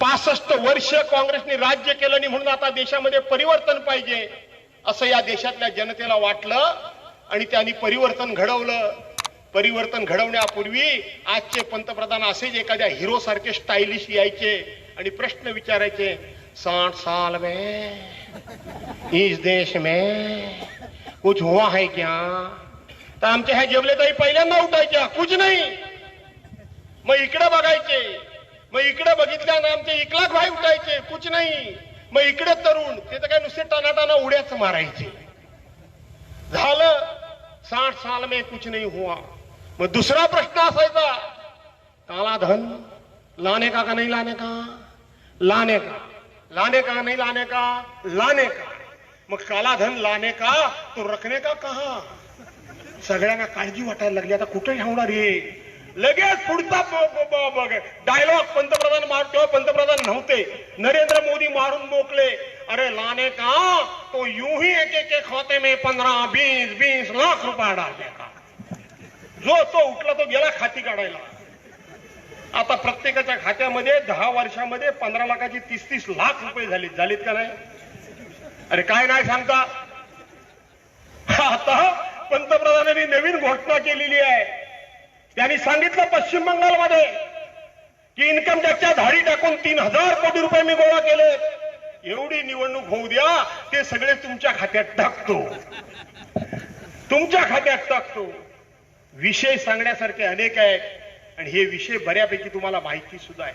पासष्ट वर्ष काँग्रेसने राज्य केलं आणि म्हणून आता देशामध्ये परिवर्तन पाहिजे असं या देशातल्या जनतेला वाटलं आणि त्यांनी परिवर्तन घडवलं. परिवर्तन घडवण्यापूर्वी आजचे पंतप्रधान असेच एखाद्या हिरो सारखे स्टायलिश यायचे आणि प्रश्न विचारायचे साठ साल में इस देश में कुछ हुआ है क्या? तर आमच्या ह्या जेवलेताई पहिल्यांदा उठायच्या कुछ नाही. मग इकडे बघायचे मग इकडे बघितल्यानं आमचे इकलाच भाई उठायचे कुछ नाही. मग इकडे तरुण ते तर काय नुसते टानाटाना उड्याच मारायचे. झालं साठ साल में कुछ नहीं हुआ. मग दुसरा प्रश्न असायचा काला धन लाने का का नाही लाने का? लाने का. लाने का नहीं लाने का? लाने का. मग काला धन लाने का तो रखने का कहा? सगळ्यांना काळजी वाटायला लागली आता कुठे ठेवणार हे? लगेच पुढचा डायलॉग पंतप्रधान मारतो पंतप्रधान नव्हते. नरेंद्र मोदी मारून मोकले. अरे लाने का? तो यूं ही एक एक एक खाते में पंधरा बीस बीस लाख रुपया डालने का? जो तो उठला तो गेला खाती काढायला. आता प्रत्येकाच्या खात्यामध्ये दहा वर्षामध्ये पंधरा लाखाची तीस तीस लाख रुपये झाले झालेत का नाही? अरे काय नाही सांगता. आता पंतप्रधानांनी नवीन घोषणा केलेली आहे. त्यांनी सांगितलं पश्चिम बंगालमध्ये की इन्कम टॅक्सच्या धाडी टाकून तीन हजार कोटी रुपये मी गोळा केले. एवढी निवडणूक होऊ द्या ते सगळे तुमच्या खात्यात टाकतो. तुमच्या खात्यात टाकतो. विषय सांगण्यासारखे अनेक आहेत आणि हे विषय बऱ्यापैकी तुम्हाला माहिती सुद्धा आहे